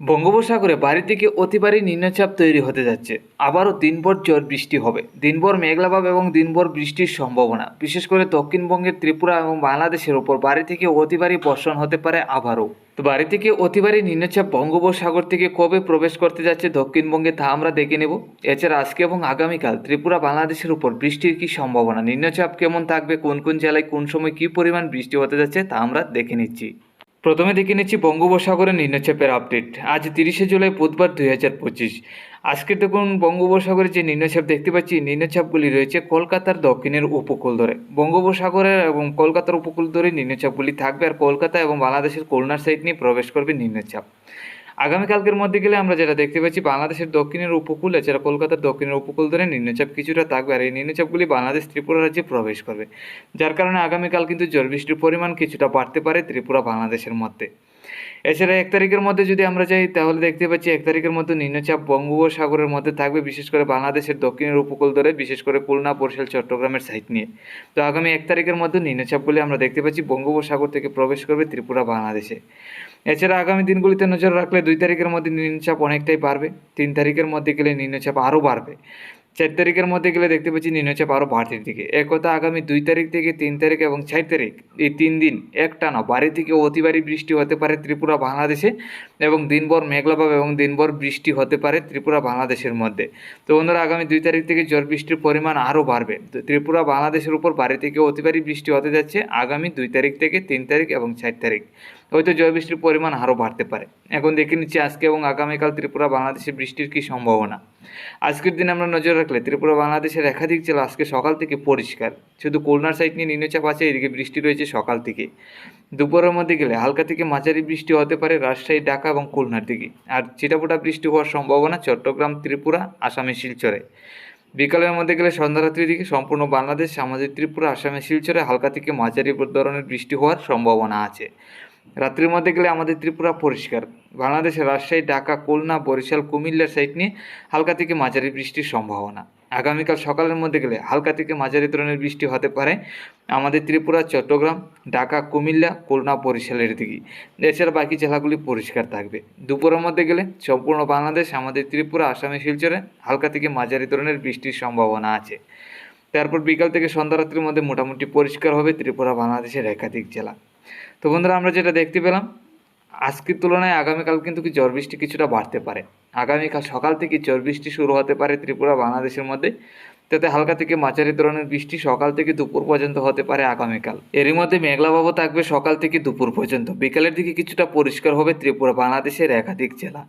বঙ্গোপসাগরে বাড়ি থেকে অতিবারী নিম্নচাপ তৈরি হতে যাচ্ছে। আবারও দিনভর ঝড় বৃষ্টি হবে। দিনভর মেঘলাভাব এবং দিনভর বৃষ্টির সম্ভাবনা। বিশেষ করে দক্ষিণবঙ্গের ত্রিপুরা এবং বাংলাদেশের ওপর বাড়ি থেকে অতিবারী বর্ষণ হতে পারে আবারও। তো বাড়ি থেকে অতিবারী নিম্নচাপ বঙ্গোপসাগর থেকে কবে প্রবেশ করতে যাচ্ছে দক্ষিণবঙ্গে তা আমরা দেখে নেব। এছাড়া আজকে এবং আগামীকাল ত্রিপুরা, বাংলাদেশের উপর বৃষ্টির কী সম্ভাবনা? নিম্নচাপ কেমন থাকবে? কোন কোন জেলায় কোন সময় কী পরিমাণ বৃষ্টি হতে যাচ্ছে? তা আমরা দেখে নিচ্ছি। প্রথমে দেখে নিচ্ছি বঙ্গোপসাগরের নিম্নচাপের আপডেট আজ তিরিশে জুলাই বুধবার দুই হাজার পঁচিশ। আজকে দেখুন, বঙ্গোপসাগরে যে নিম্নচাপ দেখতে পাচ্ছি, নিম্নচাপগুলি রয়েছে কলকাতার দক্ষিণের উপকূল ধরে। বঙ্গোপসাগরের এবং কলকাতার উপকূল ধরে নিম্নচাপগুলি থাকবে আর কলকাতা এবং বাংলাদেশের খুলনার সাইড নিয়ে প্রবেশ করবে নিম্নচাপ। আগামীকালকের মধ্যে গেলে আমরা যেটা দেখতে পাচ্ছি বাংলাদেশের দক্ষিণের উপকূল এছাড়া কলকাতার দক্ষিণের উপকূল ধরে নিম্নচাপ কিছুটা থাকবে, আর এই নিম্নচাপগুলি বাংলাদেশ ত্রিপুরা রাজ্যে প্রবেশ করবে। যার কারণে আগামীকাল কিন্তু ঝড় বৃষ্টির পরিমাণ কিছুটা বাড়তে পারে ত্রিপুরা বাংলাদেশের মধ্যে। এছাড়া এক তারিখের মধ্যে যদি আমরা যাই, তাহলে দেখতে পাচ্ছি এক তারিখের মধ্যে নিম্নচাপ বঙ্গোপসাগরের মধ্যে থাকবে, বিশেষ করে বাংলাদেশের দক্ষিণের উপকূল ধরে, বিশেষ করে খুলনা, বরিশাল, চট্টগ্রামের সাইড নিয়ে। তো আগামী এক তারিখের মধ্যে নিম্নচাপগুলি আমরা দেখতে পাচ্ছি, বঙ্গোপসাগর থেকে প্রবেশ করবে ত্রিপুরা বাংলাদেশে। এছাড়া আগামী দিনগুলিতে নজর রাখলে দুই তারিখের মধ্যে নিম্নচাপ অনেকটাই বাড়বে, তিন তারিখের মধ্যে গেলে নিম্নচাপ আরও বাড়বে। চার তারিখের মধ্যে গেলে দেখতে পাচ্ছি নিম্নচাপ আরও বাড়তির দিকে একথা কথা আগামী দুই তারিখ থেকে তিন তারিখ এবং চার তারিখ, এই তিন দিন একটানা বাড়ি থেকে অতি ভারী বৃষ্টি হতে পারে ত্রিপুরা, বাংলাদেশে। এবং দিনভর মেঘলাভাব এবং দিনভর বৃষ্টি হতে পারে ত্রিপুরা বাংলাদেশের মধ্যে। তো বন্ধুরা, আগামী দুই তারিখ থেকে ঝড় বৃষ্টির পরিমাণ আরও বাড়বে। তো ত্রিপুরা বাংলাদেশের উপর বাড়ি থেকে অতি ভারী বৃষ্টি হতে যাচ্ছে আগামী দুই তারিখ থেকে তিন তারিখ এবং চার তারিখ। হয়তো জল বৃষ্টির পরিমাণ আরও বাড়তে পারে। এখন দেখে নিচ্ছি আজকে এবং আগামীকাল ত্রিপুরা বাংলাদেশে বৃষ্টির কী সম্ভাবনা। আজকের দিনে আমরা নজর রাখলে ত্রিপুরা বাংলাদেশের একাধিক জেলা আজকে সকাল থেকে পরিষ্কার। শুধু খুলনার সাইড নিয়ে নিম্নচাপ আছে, এদিকে বৃষ্টি রয়েছে সকাল থেকে। দুপুরের মধ্যে গেলে হালকা থেকে মাঝারি বৃষ্টি হতে পারে রাজশাহী, ঢাকা এবং খুলনার দিকে। আর চিটাপোটা বৃষ্টি হওয়ার সম্ভাবনা চট্টগ্রাম, ত্রিপুরা, আসামে শিলচরে। বিকালের মধ্যে গেলে সন্ধ্যারাত্রির দিকে সম্পূর্ণ বাংলাদেশ, সামাজিক ত্রিপুরা, আসামে শিলচরে হালকা থেকে মাঝারি ধরনের বৃষ্টি হওয়ার সম্ভাবনা আছে। রাত্রির মধ্যে গেলে আমাদের ত্রিপুরা পরিষ্কার। বাংলাদেশের রাজশাহী, ঢাকা, খুলনা, বরিশাল, কুমিল্লার সাইড নিয়ে হালকা থেকে মাঝারি বৃষ্টির সম্ভাবনা। আগামীকাল সকালের মধ্যে গেলে হালকা থেকে মাঝারি ধরনের বৃষ্টি হতে পারে। আমাদের ত্রিপুরা, চট্টগ্রাম, ঢাকা, কুমিল্লা, খুলনা বরিশালের দিকে। এছাড়া বাকি জেলাগুলি পরিষ্কার থাকবে। দুপুরের মধ্যে গেলে সম্পূর্ণ বাংলাদেশ, আমাদের ত্রিপুরা, আসামে শিলচরে হালকা থেকে মাঝারি ধরনের বৃষ্টির সম্ভাবনা আছে। তারপর বিকাল থেকে সন্ধ্যারাত্রির মধ্যে মোটামুটি পরিষ্কার হবে ত্রিপুরা, বাংলাদেশের একাধিক জেলা। তো বন্ধুরা, আমরা যেটা দেখতে পেলাম আজকের তুলনায় আগামীকাল কিন্তু কি ঝড় বৃষ্টি কিছুটা বাড়তে পারে। আগামীকাল সকাল থেকে ঝড় বৃষ্টি শুরু হতে পারে ত্রিপুরা, বাংলাদেশের মধ্যে। তাতে হালকা থেকে মাঝারি ধরনের বৃষ্টি সকাল থেকে দুপুর পর্যন্ত হতে পারে আগামীকাল। এরই মধ্যে মেঘলাভাবও থাকবে সকাল থেকে দুপুর পর্যন্ত। বিকালের দিকে কিছুটা পরিষ্কার হবে ত্রিপুরা, বাংলাদেশের একাধিক জেলা।